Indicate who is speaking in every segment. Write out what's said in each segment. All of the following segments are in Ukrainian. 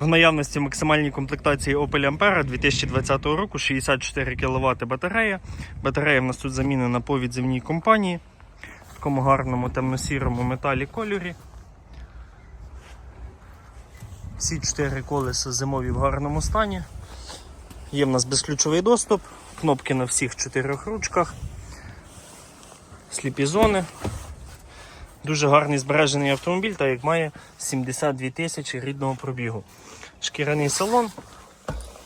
Speaker 1: В наявності максимальній комплектації Opel Ampera 2020 року 64 кВт батарея. Батарея в нас тут замінена по відзивній компанії в такому гарному темно-сірому металі кольорі. Всі чотири колеса зимові в гарному стані. Є в нас безключовий доступ, кнопки на всіх чотирьох ручках, сліпі зони. Дуже гарний збережений автомобіль, так як має 72 тисячі рідного пробігу. Шкіряний салон,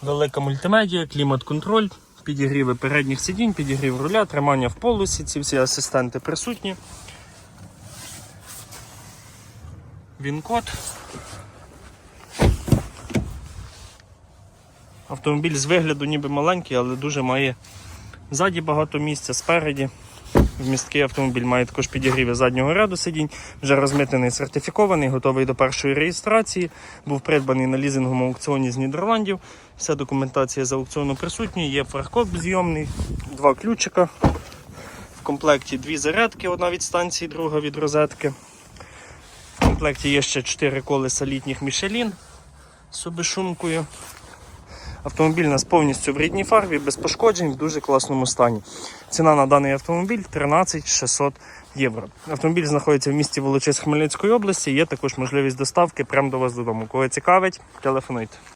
Speaker 1: велика мультимедія, клімат-контроль, підігріви передніх сидінь, підігрів руля, тримання в полосі, ці всі асистенти присутні. Він-код. Автомобіль з вигляду ніби маленький, але дуже має ззаді багато місця, спереді. Вмісткий автомобіль має також підігріви заднього ряду сидінь, вже розмитнений, сертифікований, готовий до першої реєстрації. Був придбаний на лізинговому аукціоні з Нідерландів. Вся документація з аукціону присутня, є фаркоп зйомний, два ключика. В комплекті дві зарядки, одна від станції, друга від розетки. В комплекті є ще 4 колеса літніх Michelin з обешумкою. Автомобіль у нас повністю в рідній фарбі, без пошкоджень, в дуже класному стані. Ціна на даний автомобіль 13 600 євро. Автомобіль знаходиться в місті Волочиськ Хмельницької області. Є також можливість доставки прямо до вас додому. Кого цікавить, телефонуйте.